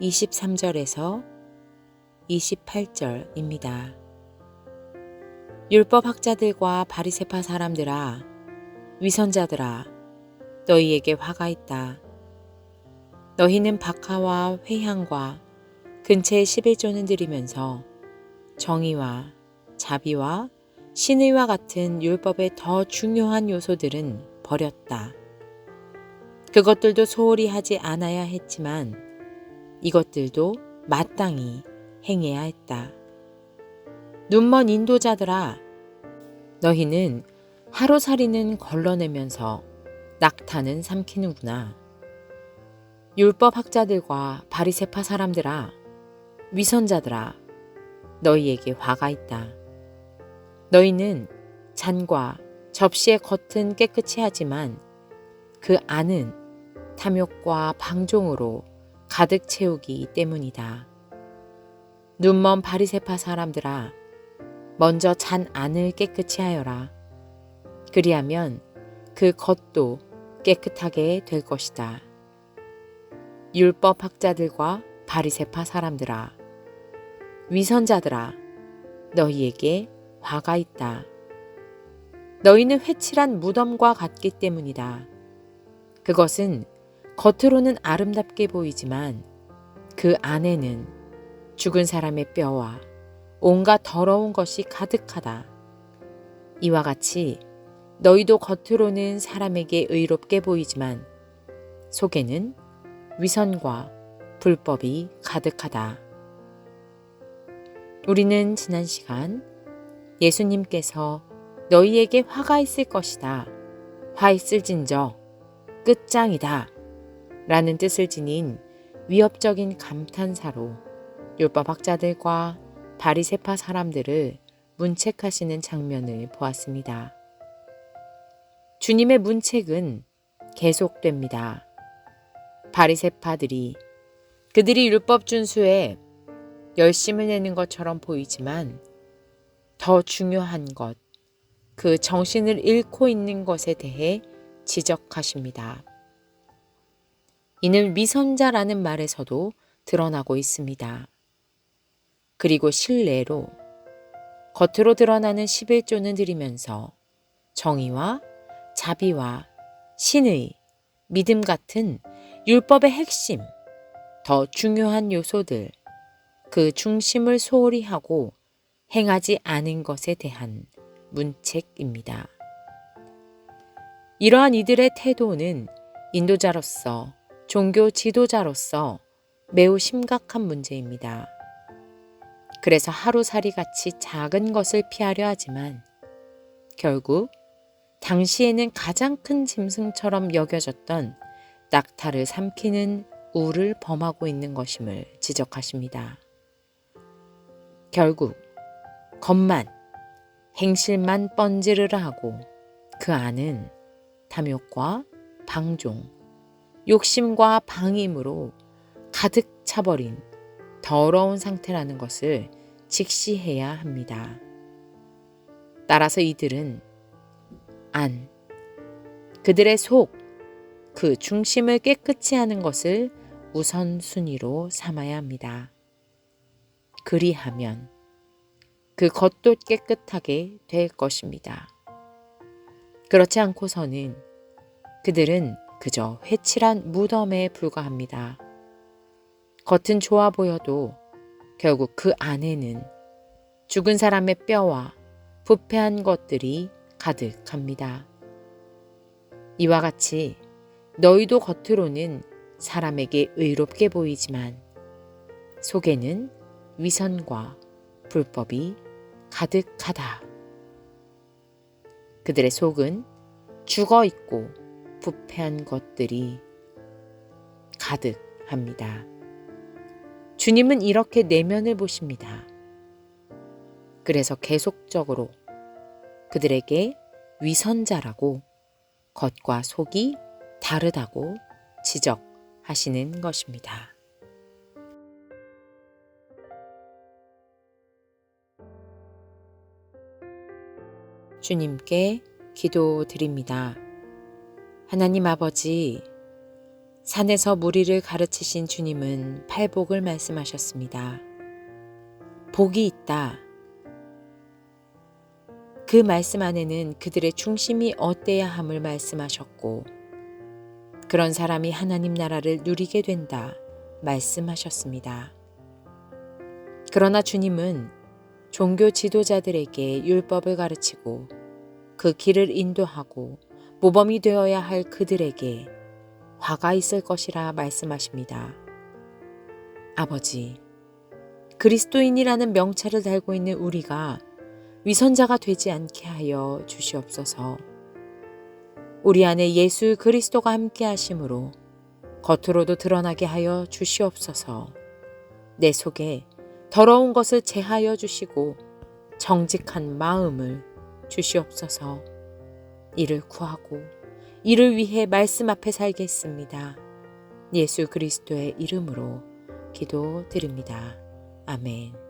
23절에서 28절입니다. 율법 학자들과 바리세파 사람들아 위선자들아 너희에게 화가 있다. 너희는 박하와 회향과 근처의 11조는 드리면서 정의와 자비와 신의와 같은 율법의 더 중요한 요소들은 버렸다. 그것들도 소홀히 하지 않아야 했지만 이것들도 마땅히 행해야 했다. 눈먼 인도자들아, 너희는 하루살이는 걸러내면서 낙타는 삼키는구나. 율법 학자들과 바리세파 사람들아, 위선자들아, 너희에게 화가 있다. 너희는 잔과 접시의 겉은 깨끗이 하지만 그 안은 탐욕과 방종으로 가득 채우기 때문이다. 눈먼 바리세파 사람들아, 먼저 잔 안을 깨끗이 하여라. 그리하면 그 겉도 깨끗하게 될 것이다. 율법 학자들과 바리세파 사람들아, 위선자들아, 너희에게 화가 있다. 너희는 회칠한 무덤과 같기 때문이다. 그것은 겉으로는 아름답게 보이지만 그 안에는 죽은 사람의 뼈와 온갖 더러운 것이 가득하다. 이와 같이 너희도 겉으로는 사람에게 의롭게 보이지만 속에는 위선과 불법이 가득하다. 우리는 지난 시간 예수님께서 너희에게 화가 있을 것이다. 화 있을진저 끝장이다. 라는 뜻을 지닌 위협적인 감탄사로 율법학자들과 바리세파 사람들을 문책하시는 장면을 보았습니다. 주님의 문책은 계속됩니다. 바리세파들이 그들이 율법 준수에 열심을 내는 것처럼 보이지만 더 중요한 것, 그 정신을 잃고 있는 것에 대해 지적하십니다. 이는 미선자라는 말에서도 드러나고 있습니다. 그리고 실내로 겉으로 드러나는 11조는 드리면서 정의와 자비와 신의, 믿음 같은 율법의 핵심, 더 중요한 요소들, 그 중심을 소홀히 하고 행하지 않은 것에 대한 문책입니다. 이러한 이들의 태도는 인도자로서 종교 지도자로서 매우 심각한 문제입니다. 그래서 하루살이 같이 작은 것을 피하려 하지만 결국 당시에는 가장 큰 짐승처럼 여겨졌던 낙타를 삼키는 우를 범하고 있는 것임을 지적하십니다. 결국 겉만 행실만 뻔지르르 하고 그 안은 탐욕과 방종, 욕심과 방임으로 가득 차버린 더러운 상태라는 것을 직시해야 합니다. 따라서 이들은 안, 그들의 속, 그 중심을 깨끗이 하는 것을 우선순위로 삼아야 합니다. 그리하면 그 겉도 깨끗하게 될 것입니다. 그렇지 않고서는 그들은 그저 회칠한 무덤에 불과합니다. 겉은 좋아 보여도 결국 그 안에는 죽은 사람의 뼈와 부패한 것들이 가득합니다. 이와 같이 너희도 겉으로는 사람에게 의롭게 보이지만 속에는 위선과 불법이 가득하다. 그들의 속은 죽어 있고 부패한 것들이 가득합니다. 주님은 이렇게 내면을 보십니다. 그래서 계속적으로 그들에게 위선자라고 겉과 속이 다르다고 지적하시는 것입니다. 주님께 기도드립니다. 하나님 아버지, 산에서 무리를 가르치신 주님은 팔복을 말씀하셨습니다. 복이 있다. 그 말씀 안에는 그들의 중심이 어때야 함을 말씀하셨고, 그런 사람이 하나님 나라를 누리게 된다 말씀하셨습니다. 그러나 주님은 종교 지도자들에게 율법을 가르치고 그 길을 인도하고 모범이 되어야 할 그들에게 화가 있을 것이라 말씀하십니다. 아버지, 그리스도인이라는 명찰을 달고 있는 우리가 위선자가 되지 않게 하여 주시옵소서. 우리 안에 예수 그리스도가 함께 하심으로 겉으로도 드러나게 하여 주시옵소서. 내 속에 더러운 것을 제하여 주시고 정직한 마음을 주시옵소서. 이를 구하고 이를 위해 말씀 앞에 살겠습니다. 예수 그리스도의 이름으로 기도드립니다. 아멘.